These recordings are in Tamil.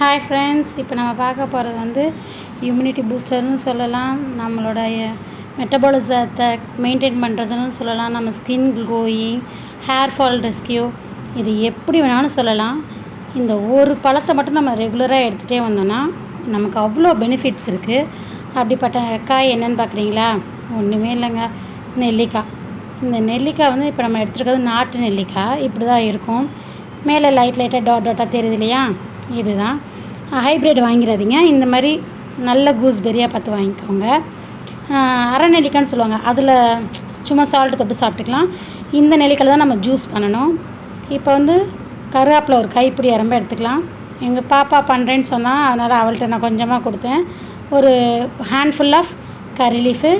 ஹாய் ஃப்ரெண்ட்ஸ் இப்போ நம்ம பார்க்க போகிறது வந்து இம்யூனிட்டி பூஸ்டர்னு சொல்லலாம் நம்மளுடைய மெட்டபாலிசத்தை மெயின்டைன் பண்ணுறதுன்னு சொல்லலாம் நம்ம skin glowing hair fall rescue இது எப்படி வேணாலும் சொல்லலாம். இந்த ஒரு பழத்தை மட்டும் நம்ம ரெகுலராக எடுத்துகிட்டே வந்தோம்னா நமக்கு அவ்வளோ பெனிஃபிட்ஸ் இருக்குது அப்படிப்பட்ட காய் என்னன்னு பார்க்குறீங்களா? ஒன்றுமே இல்லைங்க. நெல்லிக்காய். இந்த நெல்லிக்காய் வந்து இப்போ நம்ம எடுத்துருக்கிறது நாட்டு நெல்லிக்காய். இப்படி தான் இருக்கும். மேலே லைட் லைட்டாக டாட் டாட்டாக தெரியுது இல்லையா? இதுதான். ஹைப்ரிட் வாங்கிடாதீங்க இந்த மாதிரி நல்ல கூஸ்பெரியாக பார்த்து வாங்கிக்கோங்க. அரைநெல்லிக்கான்னு சொல்லுவாங்க. அதில் சும்மா சால்ட் தொட்டு சாப்பிட்டுக்கலாம். இந்த நெல்லிக்காயில் தான் நம்ம ஜூஸ் பண்ணணும். இப்போ வந்து கருவேப்பிலை ஒரு கைப்பிடி அரம்ப எடுத்துக்கலாம். எங்கள் பாப்பா பண்ணுறேன்னு சொன்னால் அதனால் அவள்கிட்ட நான் கொஞ்சமாக கொடுத்தேன். ஒரு ஹேண்ட்ஃபுல் ஆஃப் கறி லீஃபு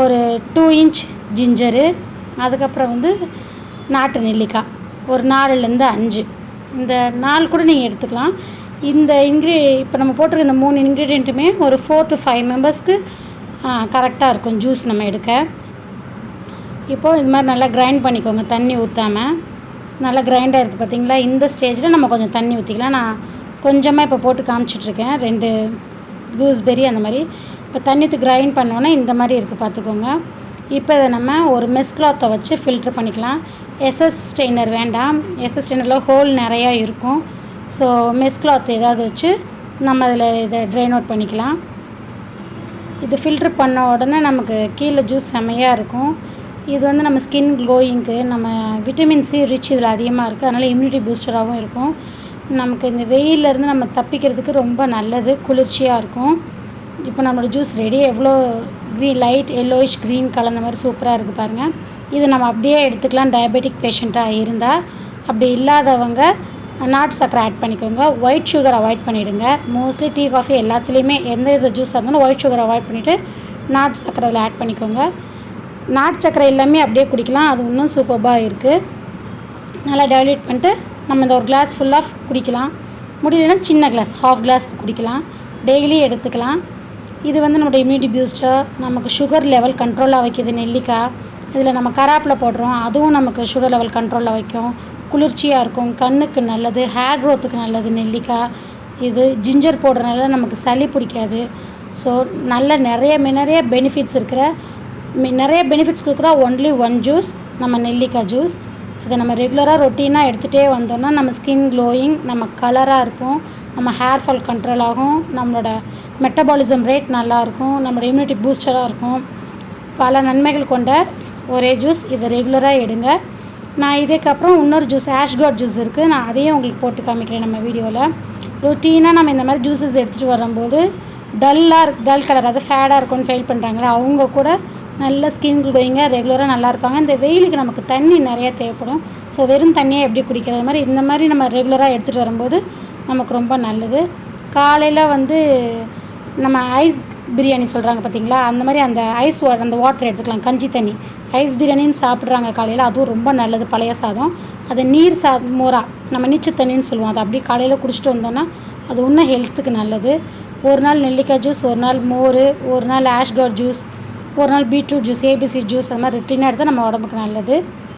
ஒரு டூ இன்ச் ஜிஞ்சரு அதுக்கப்புறம் வந்து நாட்டு நெல்லிக்காய். ஒரு நாலுலேருந்து அஞ்சு. இந்த நாலு கூட நீங்கள் எடுத்துக்கலாம். இந்த இன்க்ரீ இப்போ நம்ம போட்டிருக்க இந்த மூணு இன்க்ரீடியண்ட்டுமே ஒரு ஃபோர் டு ஃபைவ் மெம்பர்ஸ்க்கு கரெக்டாக இருக்கும் ஜூஸ் நம்ம எடுக்க. இப்போது இது மாதிரி நல்லா கிரைண்ட் பண்ணிக்கோங்க தண்ணி ஊற்றாமல் நல்லா கிரைண்டாக இருக்குது பார்த்தீங்களா இந்த ஸ்டேஜில் நம்ம கொஞ்சம் தண்ணி ஊற்றிக்கலாம் நான் கொஞ்சமாக இப்போ போட்டு காமிச்சிட்ருக்கேன். ரெண்டு கூஸ்பெரி அந்த மாதிரி. இப்போ தண்ணி ஊற்றி கிரைண்ட் பண்ணோன்னே இந்த மாதிரி இருக்குது பார்த்துக்கோங்க இப்போ இதை நம்ம ஒரு மெஸ் கிளாத்தை வச்சு ஃபில்ட்ரு பண்ணிக்கலாம். எஸ்எஸ் ஸ்ட்ரெயினர் வேண்டாம். எஸ்எஸ் ஸ்ட்ரெயினரில் ஹோல் நிறையா இருக்கும். ஸோ மெஸ் கிளாத் ஏதாவது வச்சு நம்ம அதில் இதை ட்ரைன் அவுட் பண்ணிக்கலாம். இது ஃபில்ட்ரு பண்ண உடனே நமக்கு கீழே ஜூஸ் செமையாக இருக்கும். இது வந்து நம்ம ஸ்கின் க்ளோயிங்க்கு நம்ம விட்டமின் சி ரிச் இதில் அதிகமாக இருக்குது அதனால் இம்யூனிட்டி பூஸ்டராகவும் இருக்கும். நமக்கு இந்த வெயிலேருந்து நம்ம தப்பிக்கிறதுக்கு ரொம்ப நல்லது. குளிர்ச்சியாக இருக்கும். இப்போ நம்மளோட ஜூஸ் ரெடி எவ்வளோ க்ரீன் லைட் எல்லோயிஷ் க்ரீன் கலந்த மாதிரி சூப்பராக இருக்குது பாருங்கள் இது நம்ம அப்படியே எடுத்துக்கலாம். டயபெட்டிக் பேஷண்ட்டாக இருந்தால் அப்படி இல்லாதவங்க நாட்டு சக்கரை ஆட் பண்ணிக்கோங்க. ஒயிட் சுகர் அவாய்ட் பண்ணிவிடுங்க மோஸ்ட்லி டீ காஃபி எல்லாத்துலேயுமே எந்த வித ஜூஸாக இருந்தாலும் ஒயிட் சுகர் அவாய்ட் பண்ணிவிட்டு நாட்டு சக்கரை அதில் ஆட் பண்ணிக்கோங்க. நாட்டு சக்கரை எல்லாமே அப்படியே குடிக்கலாம். அது இன்னும் சூப்பர்பாக இருக்குது நல்லா டைல்யூட் பண்ணிட்டு நம்ம இந்த ஒரு கிளாஸ் ஃபுல்லாக குடிக்கலாம். முடியலன்னா சின்ன கிளாஸ் ஹாஃப் கிளாஸ் குடிக்கலாம். டெய்லி எடுத்துக்கலாம். இது வந்து நம்மளோட இம்யூனிட்டி பூஸ்டர் நமக்கு சுகர் லெவல் கண்ட்ரோலாக வைக்கிது நெல்லிக்காய். இதில் நம்ம கராப்பில் போடுறோம் அதுவும் நமக்கு சுகர் லெவல் கண்ட்ரோலில் வைக்கும். குளிர்ச்சியாக இருக்கும் கண்ணுக்கு நல்லது ஹேர் க்ரோத்துக்கு நல்லது நெல்லிக்காய். இது ஜிஞ்சர் போடுறதுனால நமக்கு சளி பிடிக்காது. ஸோ நல்ல நிறைய நிறைய பெனிஃபிட்ஸ் இருக்கிற நிறைய பெனிஃபிட்ஸ் கொடுக்குற ஒன்லி ஒன் ஜூஸ் நம்ம நெல்லிக்காய் ஜூஸ் இதை நம்ம ரெகுலராக ரொட்டீனாக எடுத்துகிட்டே வந்தோம்னா நம்ம ஸ்கின் க்ளோயிங் நம்ம கலராக இருப்போம் நம்ம ஹேர் ஃபால் கண்ட்ரோல் ஆகும் நம்மளோட மெட்டபாலிசம் ரேட் நல்லாயிருக்கும் நம்மளோட இம்யூனிட்டி பூஸ்டராக இருக்கும். பல நன்மைகள் கொண்ட ஒரே ஜூஸ் இதை ரெகுலராக எடுங்க. நான் இதுக்கப்புறம் இன்னொரு ஜூஸ் ஆஷ்காட் ஜூஸ் இருக்குது நான் அதையும் உங்களுக்கு போட்டு காமிக்கிறேன் நம்ம வீடியோவில் ரொட்டீனாக நம்ம இந்த மாதிரி ஜூஸஸ் எடுத்துகிட்டு வரும்போது டல்லாக டல் கலர் அதாவது ஃபேடாக இருக்கும்னு ஃபெயில் பண்ணுறாங்களே அவங்க கூட நல்ல ஸ்கின் க்ளோயிங்காக ரெகுலராக நல்லா இருப்பாங்க. இந்த வெயிலுக்கு நமக்கு தண்ணி நிறையா தேவைப்படும். ஸோ வெறும் தண்ணியாக எப்படி குடிக்கிறது? மாதிரி இந்த மாதிரி நம்ம ரெகுலராக எடுத்துகிட்டு வரும்போது நமக்கு ரொம்ப நல்லது. காலையில் வந்து நம்ம ஐஸ் பிரியாணி சொல்கிறாங்க பார்த்தீங்களா அந்த மாதிரி அந்த ஐஸ் வா அந்த வாட்டர் எடுத்துக்கலாம் கஞ்சி தண்ணி. ஐஸ் பிரியாணின்னு சாப்பிட்றாங்க காலையில். அதுவும் ரொம்ப நல்லது பழைய சாதம். அது நீர் சா மோரா. நம்ம நீச்சு தண்ணின்னு சொல்லுவோம். அதை அப்படியே காலையில் குடிச்சிட்டு வந்தோம்னா அது இன்னும் ஹெல்த்துக்கு நல்லது. ஒரு நாள் நெல்லிக்காய் ஜூஸ் ஒரு நாள் மோர் ஒரு நாள் ஆஷ்கார் ஜூஸ் ஒரு நாள் பீட்ரூட் ஜூஸ் ஏபிசி ஜூஸ் அது மாதிரி ரொட்டீனாக எடுத்தால் நம்ம உடம்புக்கு நல்லது.